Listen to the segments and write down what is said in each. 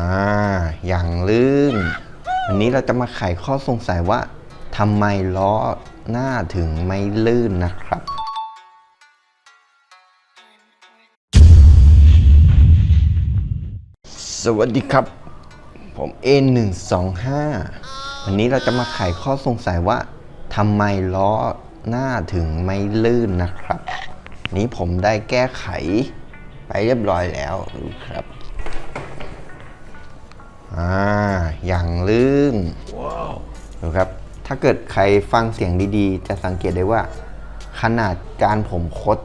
อ่าอย่างลื่นวันนี้เราจะมาไขข้อสงสัยว่าทำไมล้อหน้าถึงไม่ลื่นนะครับ สวัสดีครับ ผม A125 วันนี้เราจะมาไขข้อสงสัยว่าทำไมล้อหน้าถึงไม่ลื่นนะครับ นี้ผมได้แก้ไขไปเรียบร้อยแล้วครับ อ่าอย่างลื่นดูครับ ถ้าเกิดใครฟังเสียงดีๆ จะสังเกตได้ว่า ขนาดการผมคด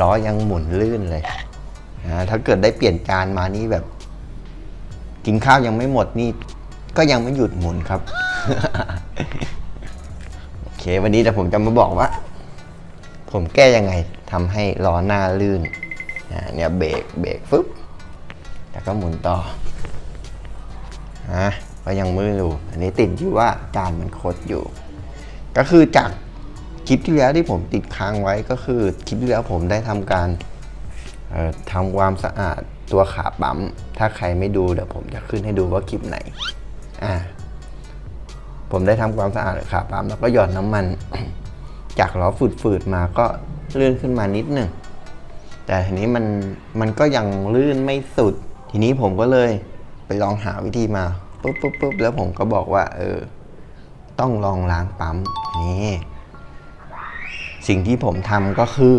ล้อยังหมุนลื่นเลยนะถ้าเกิดได้เปลี่ยนจานมานี่แบบ กินข้าวยังไม่หมดนี่ ก็ยังไม่หยุดหมุนครับ โอเค วันนี้เดี๋ยวผมจะมาบอกว่า ผมแก้ยังไงทำให้ล้อหน้าลื่นอ่าเนี่ยเบรกเบรกฟึบแล้วก็หมุนต่อ อะก็ยังมืออยู่อันนี้ติดที่ว่าจานมันคดอยู่ ก็คือจากคลิปที่แล้วที่ผมติดค้างไว้ก็คือคลิปที่แล้วผมได้ทำการทำความสะอาดตัวขาปั๊ม ถ้าใครไม่ดูเดี๋ยวผมจะขึ้นให้ดูว่าคลิปไหน อ่า ผมได้ทำความสะอาดขาปั๊มแล้วก็หยอดน้ำมัน จากล้อฝืดๆมาก็ลื่นขึ้นมานิดหนึ่ง แต่ทีนี้มันมันก็ยังลื่นไม่สุด ทีนี้ผมก็เลยไปลองหาวิธีมา ปุ๊บปุ๊บปุ๊บแล้วผมก็บอกว่า เออ ต้องลองล้างปั๊มนี่สิ่งที่ผมทำก็คือ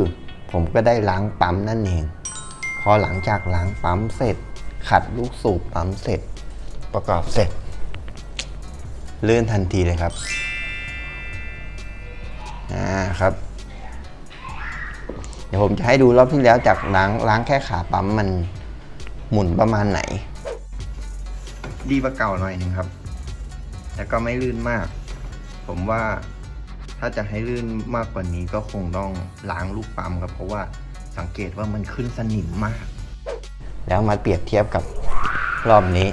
ผมก็ได้ล้างปั๊มนั่นเอง พอหลังจากล้างปั๊มเสร็จ ขัดลูกสูบปั๊มเสร็จ ประกอบเสร็จเลื่อนทันทีเลยครับอ่าครับ เดี๋ยวผมจะให้ดูรอบที่แล้วจากล้างล้างแค่ขาปั๊มมันหมุนประมาณไหน ดีกว่าเก่าหน่อยหนึงครับ แต่ก็ไม่ลื่นมาก ผมว่าถ้าจะให้ลื่นมากกว่านี้ก็คงต้องล้างลูกปั๊มครับ เพราะว่าสังเกตว่ามันขึ้นสนิมมาก แล้วมาเปรียบเทียบกับรอบนี้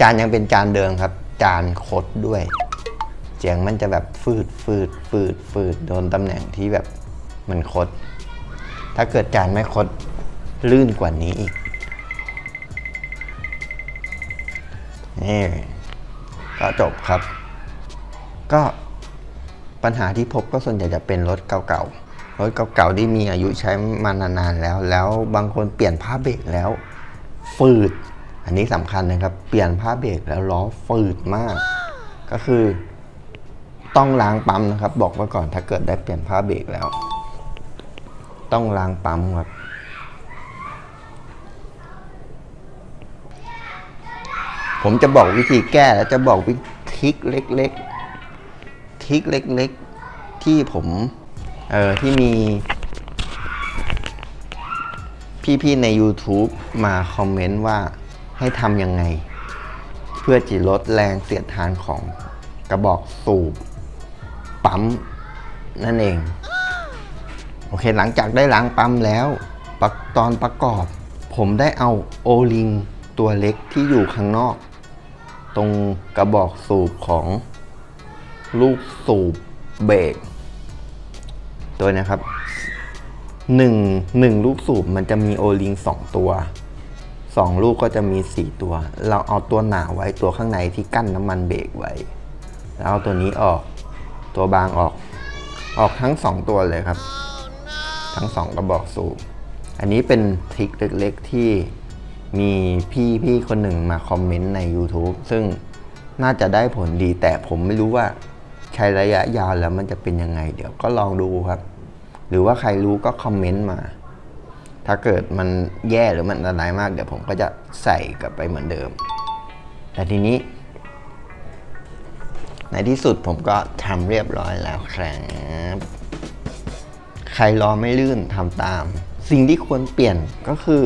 จานยังเป็นจานเดิมครับ จานคดด้วย เสียงมันจะแบบฟืดฟืดฟืดฟืดโดนตำแหน่งที่แบบมันคด ถ้าเกิดจานไม่คดลื่นกว่านี้อีก นี่ก็จบครับ ก็ปัญหาที่พบก็ส่วนใหญ่จะเป็นรถเก่าๆ รถเก่าๆที่มีอายุใช้มานานๆแล้ว แล้วบางคนเปลี่ยนผ้าเบรกแล้ว ฝืด อันนี้สำคัญนะครับ เปลี่ยนผ้าเบรกแล้วล้อฝืดมาก ก็คือต้องล้างปั๊มนะครับ บอกไว้ก่อนถ้าเกิดได้เปลี่ยนผ้าเบรกแล้ว ต้องล้างปั๊มครับ ผมจะบอกวิธีแก้แล้วจะบอกวิธีเล็กๆทิกเล็กๆ ที่ผม เอ่อที่มี พี่ๆ ใน YouTube มาคอมเมนต์ว่าให้ทำยังไง เพื่อจะลดแรงเสียดทานของกระบอกสูบปั๊มนั่นเอง โอเคหลังจากได้ล้างปั๊มแล้วตอนประกอบ ผมได้เอาโอลิง ตัวเล็กที่อยู่ข้างนอก ตรงกระบอกสูบของลูกสูบเบรกตัวนะครับหนึ่งหนึ่งลูกสูบมันจะมีโอลิงสองตัวสองลูกก็จะมีสี่ตัว เราเอาตัวหนาไว้ตัวข้างในที่กั้นน้ำมันเบรกไว้ แล้วเอาตัวนี้ออก ตัวบางออก ออกทั้งสองตัวเลยครับ ทั้งสองกระบอกสูบ อันนี้เป็นทริคเล็กๆที่ มีพี่พี่คนหนึ่งมาคอมเมนต์ใน YouTube ซึ่งน่าจะได้ผลดีแต่ผมไม่รู้ว่าใช้ระยะยาวแล้วมันจะเป็นยังไง เดี๋ยวก็ลองดูครับ หรือว่าใครรู้ก็คอมเมนต์มา ถ้าเกิดมันแย่หรือมันอะไรมาก เดี๋ยวผมก็จะใส่กลับไปเหมือนเดิม แต่ทีนี้ ในที่สุดผมก็ทำเรียบร้อยแล้วครับใครรอไม่ลื่นทำตาม สิ่งที่ควรเปลี่ยนก็คือ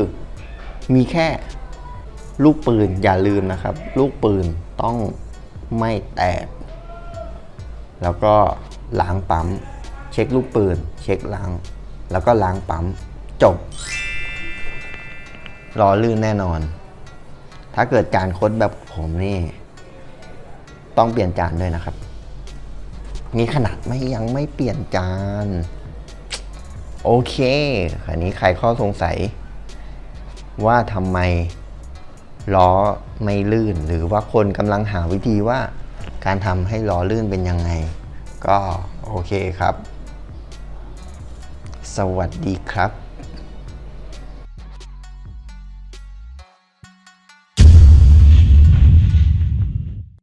มีแค่ลูกปืนอย่าลืมนะครับ ลูกปืนต้องไม่แตก แล้วก็ล้างปั๊ม เช็คลูกปืน เช็คล้าง แล้วก็ล้างปั๊มจบรอลื่นแน่นอน ถ้าเกิดการคดแบบผมนี่ ต้องเปลี่ยนจานด้วยนะครับ มีขนาดไม่ยังไม่เปลี่ยนจาน โอเคคราวนี้ใครข้อสงสัย ว่าทำไมล้อไม่ลื่น หรือว่าคนกำลังหาวิธีว่า การทำให้ล้อลื่นเป็นยังไง ก็โอเคครับ สวัสดีครับ